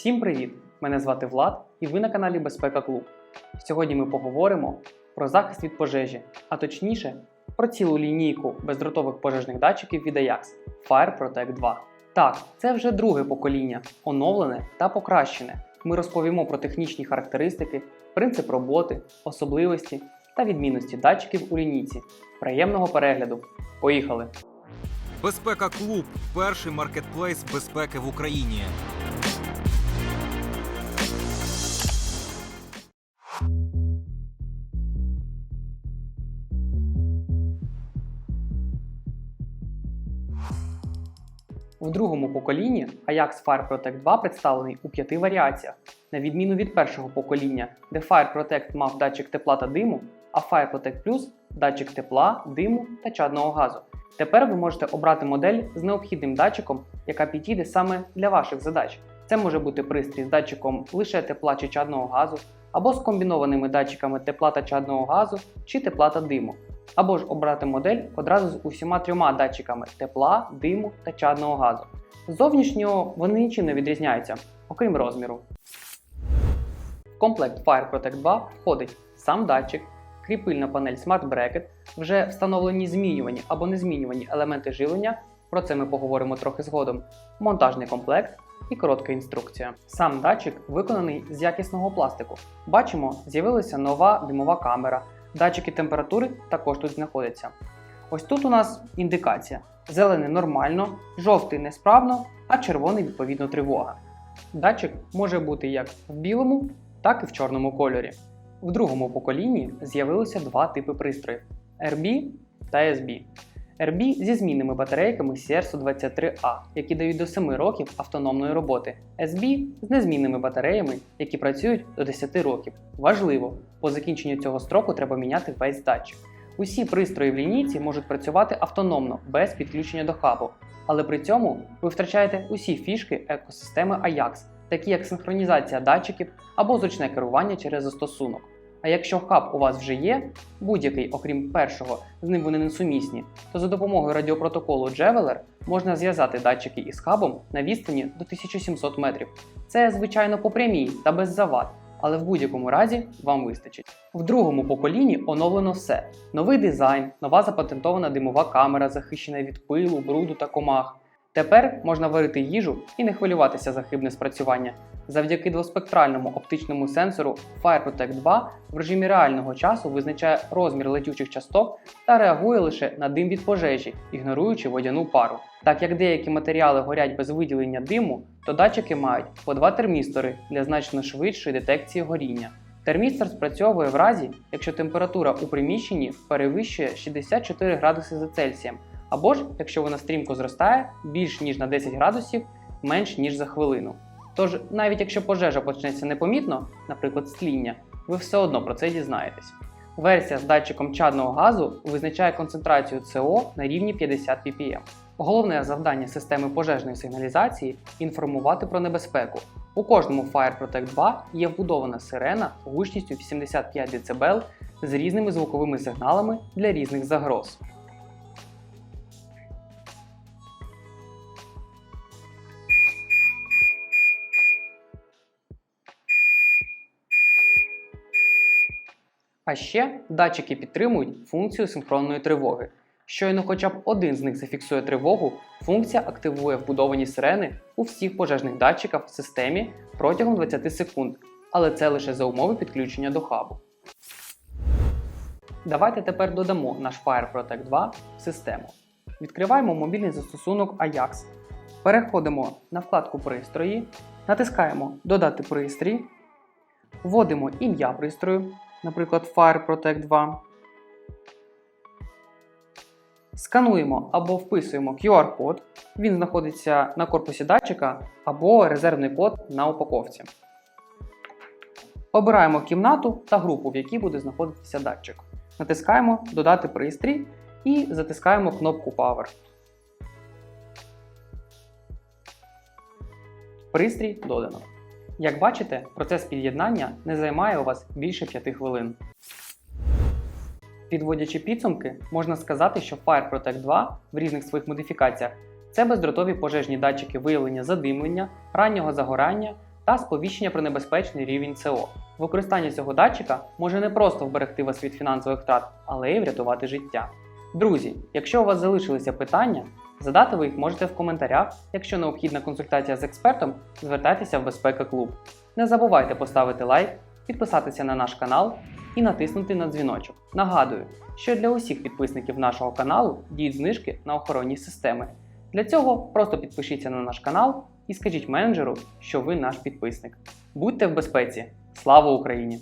Всім привіт! Мене звати Влад і ви на каналі Безпека Клуб. Сьогодні ми поговоримо про захист від пожежі, а точніше про цілу лінійку бездротових пожежних датчиків від Ajax Fire Protect 2. Так, це вже друге покоління, оновлене та покращене. Ми розповімо про технічні характеристики, принцип роботи, особливості та відмінності датчиків у лінійці. Приємного перегляду! Поїхали! Безпека Клуб перший маркетплейс безпеки в Україні. В другому поколінні Ajax Fire Protect 2 представлений у п'яти варіаціях, на відміну від першого покоління, де Fire Protect мав датчик тепла та диму, а Fire Protect Plus датчик тепла, диму та чадного газу. Тепер ви можете обрати модель з необхідним датчиком, яка підійде саме для ваших задач. Це може бути пристрій з датчиком лише тепла чи чадного газу, або з комбінованими датчиками тепла та чадного газу чи тепла та диму. Або ж обрати модель одразу з усіма трьома датчиками тепла, диму та чадного газу. З Зовнішнього вони нічим не відрізняються, окрім розміру. В комплект Fire Protect 2 входить сам датчик, кріпильна панель Smart Bracket, вже встановлені змінювані або незмінювані елементи живлення, про це ми поговоримо трохи згодом, монтажний комплект і коротка інструкція. Сам датчик виконаний з якісного пластику. Бачимо, з'явилася нова димова камера. Датчики температури також тут знаходяться. Ось тут у нас індикація: зелений нормально, жовтий несправно, а червоний відповідно тривога. Датчик може бути як в білому, так і в чорному кольорі. В другому поколінні з'явилися два типи пристроїв RB та SB. RB зі змінними батарейками CR123A, які дають до 7 років автономної роботи. SB з незмінними батареями, які працюють до 10 років. Важливо, по закінченню цього строку треба міняти весь датчик. Усі пристрої в лінійці можуть працювати автономно без підключення до хабу, але при цьому ви втрачаєте усі фішки екосистеми Ajax, такі як синхронізація датчиків або зручне керування через застосунок. А якщо хаб у вас вже є, будь-який, окрім першого, з ним вони несумісні, то за допомогою радіопротоколу Javeler можна зв'язати датчики із хабом на відстані до 1700 метрів. Це, звичайно, по прямій та без завад, але в будь-якому разі вам вистачить. В другому поколінні оновлено все: новий дизайн, нова запатентована димова камера, захищена від пилу, бруду та комах. Тепер можна варити їжу і не хвилюватися за хибне спрацювання. Завдяки двоспектральному оптичному сенсору Fire Protect 2 в режимі реального часу визначає розмір летючих часток та реагує лише на дим від пожежі, ігноруючи водяну пару. Так як деякі матеріали горять без виділення диму, то датчики мають по два термістори для значно швидшої детекції горіння. Термістор спрацьовує в разі, якщо температура у приміщенні перевищує 64 градуси за Цельсієм, або ж якщо вона стрімко зростає більш ніж на 10 градусів менш ніж за хвилину. Тож, навіть якщо пожежа почнеться непомітно, наприклад, з тління, ви все одно про це дізнаєтесь. Версія з датчиком чадного газу визначає концентрацію СО на рівні 50 ppm. Головне завдання системи пожежної сигналізації інформувати про небезпеку. У кожному Fire Protect 2 є вбудована сирена гучністю 85 дБ з різними звуковими сигналами для різних загроз. А ще датчики підтримують функцію синхронної тривоги. Щойно хоча б один з них зафіксує тривогу, функція активує вбудовані сирени у всіх пожежних датчиках в системі протягом 20 секунд, але це лише за умови підключення до хабу. Давайте тепер додамо наш Fire Protect 2 в систему. Відкриваємо мобільний застосунок Ajax, переходимо на вкладку Пристрої, натискаємо Додати пристрій, вводимо ім'я пристрою, наприклад, Fire Protect 2. Скануємо або вписуємо QR-код, він знаходиться на корпусі датчика або резервний код на упаковці. Обираємо кімнату та групу, в якій буде знаходитися датчик. Натискаємо Додати пристрій і затискаємо кнопку Power. Пристрій додано. Як бачите, процес під'єднання не займає у вас більше 5 хвилин. Підводячи підсумки, можна сказати, що Fire Protect 2 в різних своїх модифікаціях це бездротові пожежні датчики виявлення задимлення, раннього загорання та сповіщення про небезпечний рівень СО. Використання цього датчика може не просто вберегти вас від фінансових втрат, але й врятувати життя. Друзі, якщо у вас залишилися питання, задати ви їх можете в коментарях. Якщо необхідна консультація з експертом, звертайтеся в Безпека Клуб. Не забувайте поставити лайк, підписатися на наш канал і натиснути на дзвіночок. Нагадую, що для усіх підписників нашого каналу діють знижки на охоронні системи. Для цього просто підпишіться на наш канал і скажіть менеджеру, що ви наш підписник. Будьте в безпеці! Слава Україні!